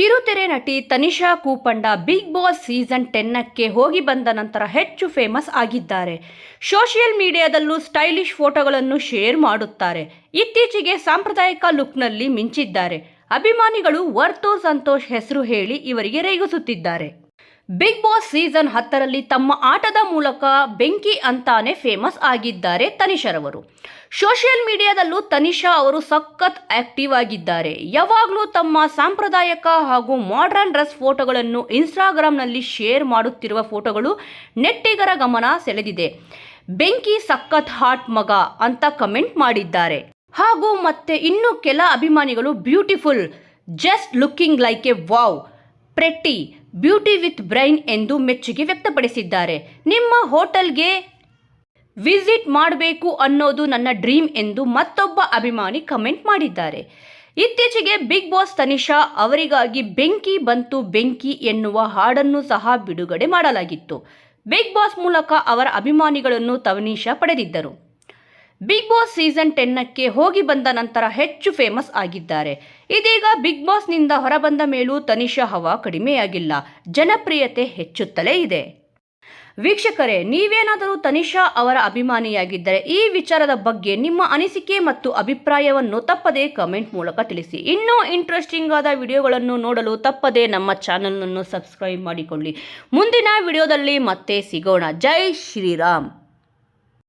ಕಿರುತೆರೆ ನಟಿ Tanisha Kuppanda Big Boss season ಟೆನ್ನಕ್ಕೆ ಹೋಗಿ ಬಂದ ನಂತರ ಹೆಚ್ಚು ಫೇಮಸ್ ಆಗಿದ್ದಾರೆ. ಸೋಷಿಯಲ್ ಮೀಡಿಯಾದಲ್ಲೂ ಸ್ಟೈಲಿಶ್ ಫೋಟೋಗಳನ್ನು ಶೇರ್ ಮಾಡುತ್ತಾರೆ. ಇತ್ತೀಚೆಗೆ ಸಾಂಪ್ರದಾಯಿಕ ಲುಕ್ನಲ್ಲಿ ಮಿಂಚಿದ್ದಾರೆ. ಅಭಿಮಾನಿಗಳು ವರ್ತೋ ಸಂತೋಷ್ ಹೆಸರು ಹೇಳಿ ಇವರಿಗೆ ರೇಗಿಸುತ್ತಿದ್ದಾರೆ. ಬಿಗ್ ಬಾಸ್ ಸೀಸನ್ ಹತ್ತರಲ್ಲಿ ತಮ್ಮ ಆಟದ ಮೂಲಕ ಬೆಂಕಿ ಅಂತಾನೆ ಫೇಮಸ್ ಆಗಿದ್ದಾರೆ ತನಿಷರವರು ಸೋಷಿಯಲ್ ಮೀಡಿಯಾದಲ್ಲೂ ತನಿಷಾ ಅವರು ಸಖತ್ ಆಕ್ಟಿವ್ ಆಗಿದ್ದಾರೆ. ಯಾವಾಗಲೂ ತಮ್ಮ ಸಾಂಪ್ರದಾಯಿಕ ಹಾಗೂ ಮಾಡರ್ನ್ ಡ್ರೆಸ್ ಫೋಟೋಗಳನ್ನು ಇನ್ಸ್ಟಾಗ್ರಾಮ್ನಲ್ಲಿ ಶೇರ್ ಮಾಡುತ್ತಿರುವ ಫೋಟೋಗಳು ನೆಟ್ಟಿಗರ ಗಮನ ಸೆಳೆದಿದೆ. ಬೆಂಕಿ ಸಖತ್ ಹಾಟ್ ಮಗ ಅಂತ ಕಮೆಂಟ್ ಮಾಡಿದ್ದಾರೆ. ಹಾಗೂ ಮತ್ತೆ ಇನ್ನು ಕೆಲ ಅಭಿಮಾನಿಗಳು beautiful just looking like a wow pretty beauty with brain ಎಂದು ಮೆಚ್ಚುಗೆ ವ್ಯಕ್ತಪಡಿಸಿದ್ದಾರೆ. ನಿಮ್ಮ ಹೋಟೆಲ್ಗೆ ವಿಸಿಟ್ ಮಾಡಬೇಕು ಅನ್ನೋದು ನನ್ನ ಡ್ರೀಮ್ ಎಂದು ಮತ್ತೊಬ್ಬ ಅಭಿಮಾನಿ ಕಮೆಂಟ್ ಮಾಡಿದ್ದಾರೆ. ಇತ್ತೀಚೆಗೆ ಬಿಗ್ ಬಾಸ್ ತನಿಷಾ ಅವರಿಗಾಗಿ ಬೆಂಕಿ ಬಂತು ಬೆಂಕಿ ಎನ್ನುವ ಹಾಡನ್ನು ಸಹ ಬಿಡುಗಡೆ ಮಾಡಲಾಗಿತ್ತು. ಬಿಗ್ ಬಾಸ್ ಮೂಲಕ ಅವರ ಅಭಿಮಾನಿಗಳನ್ನು ತವನೀಶಾ ಪಡೆದಿದ್ದರು. ಬಿಗ್ ಬಾಸ್ ಸೀಸನ್ ಟೆನ್ನಕ್ಕೆ ಹೋಗಿ ಬಂದ ನಂತರ ಹೆಚ್ಚು ಫೇಮಸ್ ಆಗಿದ್ದಾರೆ. ಇದೀಗ ಬಿಗ್ ಬಾಸ್ನಿಂದ ಹೊರಬಂದ ಮೇಲೂ ತನಿಷಾ ಹವಾ ಕಡಿಮೆಯಾಗಿಲ್ಲ. ಜನಪ್ರಿಯತೆ ಹೆಚ್ಚುತ್ತಲೇ ಇದೆ. ವೀಕ್ಷಕರೇ, ನೀವೇನಾದರೂ ತನಿಷಾ ಅವರ ಅಭಿಮಾನಿಯಾಗಿದ್ದರೆ ಈ ವಿಚಾರದ ಬಗ್ಗೆ ನಿಮ್ಮ ಅನಿಸಿಕೆ ಮತ್ತು ಅಭಿಪ್ರಾಯವನ್ನು ತಪ್ಪದೇ ಕಮೆಂಟ್ ಮೂಲಕ ತಿಳಿಸಿ. ಇನ್ನೂ ಇಂಟ್ರೆಸ್ಟಿಂಗ್ ಆದ ವಿಡಿಯೋಗಳನ್ನು ನೋಡಲು ತಪ್ಪದೇ ನಮ್ಮ ಚಾನಲನ್ನು ಸಬ್ಸ್ಕ್ರೈಬ್ ಮಾಡಿಕೊಳ್ಳಿ. ಮುಂದಿನ ವಿಡಿಯೋದಲ್ಲಿ ಮತ್ತೆ ಸಿಗೋಣ. ಜೈ ಶ್ರೀರಾಮ್.